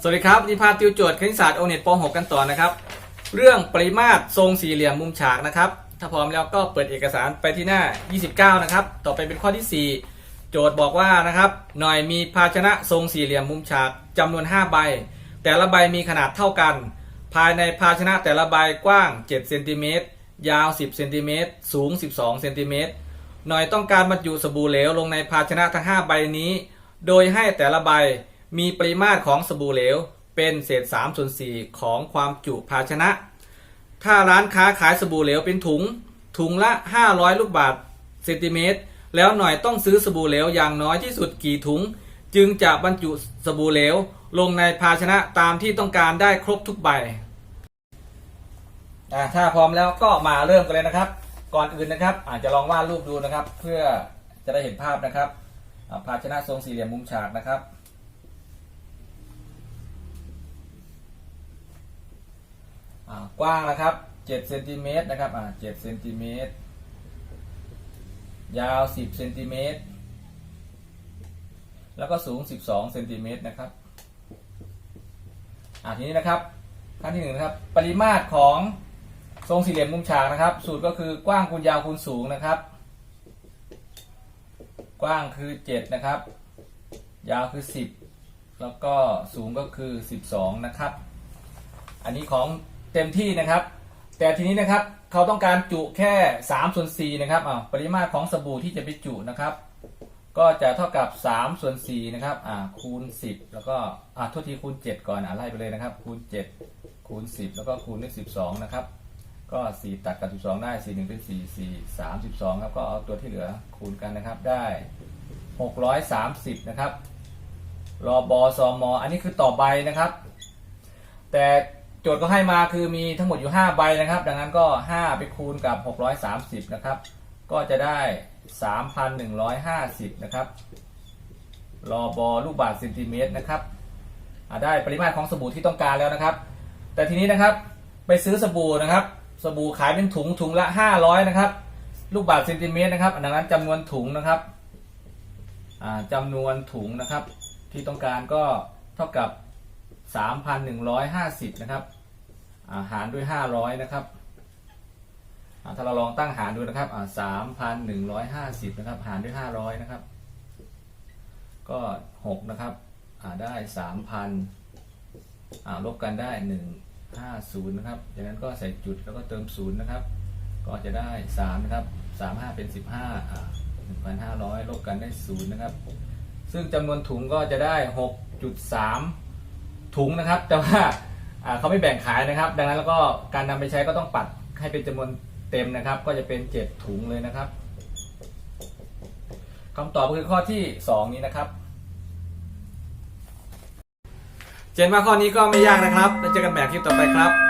สวัสดีครับนิพาติวโจทย์คณิตศาสตร์โอเน็ตป .6 กันต่อนะครับ เรื่องปริมาตรทรงสี่เหลี่ยมมุมฉากนะครับ ถ้าพร้อมแล้วก็เปิดเอกสารไปที่หน้า 29 นะครับ ต่อไปเป็นข้อที่ 4 โจทย์บอกว่านะครับ หน่อยมีภาชนะทรงสี่เหลี่ยมมุมฉากจำนวน 5 ใบ แต่ละใบมีขนาดเท่ากัน ภายในภาชนะแต่ละใบกว้าง7เซนติเมตรยาว 10เซนติเมตรสูง 12เซนติเมตรหน่อยต้องการบรรจุสบู่เหลวลงในภาชนะทั้ง 5 ใบนี้ โดยให้แต่ละใบ มีปริมาตรของสบู่เหลว เป็นเศษ3ส่วน4ของความจุภาชนะ ถ้าร้านค้าขายสบู่เหลวเป็นถุง ถุงละ 500 ลูกบาทเซนติเมตร แล้วหน่อยต้องซื้อสบู่เหลวอย่างน้อยที่สุดกี่ถุง จึงจะบรรจุสบู่เหลว ลงในภาชนะตามที่ต้องการได้ครบทุกใบถ้าพร้อมแล้วก็มาเริ่มกันเลยนะครับ ก่อนอื่นนะครับ อาจจะลองวาดรูปดูนะครับ เพื่อจะได้เห็นภาพนะครับภาชนะทรงสี่เหลี่ยมมุมฉากนะครับ กว้างนะครับ7เซนติเมตรนะครับอ่า7เซนติเมตรยาว10เซนติเมตรแล้วก็สูง 12 เซนติเมตรนะครับอ่าทีนี้นะครับขั้นที่หนึ่งนะครับ ปริมาตรของทรงสี่เหลี่ยมมุมฉากนะครับ สูตรก็คือกว้างคูณยาวคูณสูงนะครับ กว้างคือ 7 นะครับ ยาวคือ 10 แล้วก็สูงก็คือ 12 นะครับ อันนี้ของ เต็มที่นะครับ แต่ทีนี้นะครับเขาต้องการจุแค่3ส่วน4นะครับอ่าปริมาตรของสบู่ที่จะไปจุนะครับ ก็จะเท่ากับ3ส่วน4นะครับอ่าคูณ 10 แล้วก็อ่าโทษทีคูณ 7 ก่อนอ่าไล่ไปเลยนะครับ คูณ 7 คูณ 10 แล้วก็คูณด้วย12 นะครับ ก็ 4 ตัดกับ 12 ได้ 4 1 เป็น 4 4 3 12ครับ ก็เอาตัวที่เหลือคูณกันนะครับได้ 630 นะครับรอบอซอมออันนี้คือต่อใบนะครับ แต่ จทย์ก็ให้มาคือมีทั้งหมดอยู่ 5 ใบนะครับ ดังนั้นก็ 5 ไปคูณกับ 630 นะครับ ก็จะได้ 3,150 นะครับรอบอลูกบาศก์เซนติเมตรนะครับได้ปริมาตรของสบู่ที่ต้องการแล้วนะครับ แต่ทีนี้นะครับไปซื้อสบู่นะครับ สบู่ขายเป็นถุงถุงละ 500 นะครับ ลูกบาศก์เซนติเมตรนะครับดังนั้นจำนวนถุงนะครับอ่าจำนวนถุงนะครับ ที่ต้องการก็เท่ากับ 3,150 นะครับ หารด้วย 500 นะครับถ้าเราลองตั้งหารดูนะครับอ่า3,150นะครับ หารด้วย500นะครับ ก็6นะครับได้3,000อ่าลบกันได้150นะครับ จากนั้นก็ใส่จุดแล้วก็เติม0นะครับ ก็จะได้3นะครับ35เป็น15อ่า1,500ลบกันได้0นะครับ ซึ่งจำนวนถุงก็จะได้6.3ถุงนะครับ แต่ว่า เขาไม่แบ่งขายนะครับ ดังนั้นแล้วก็การนำไปใช้ก็ต้องปัดให้เป็นจำนวนเต็มนะครับ ก็จะเป็น 7 ถุงเลยนะครับคำตอบก็คือข้อที่ 2 นี้นะครับ เจนว่าข้อนี้ก็ไม่ยากนะครับแล้วเจอกันแบบคลิปต่อไปครับ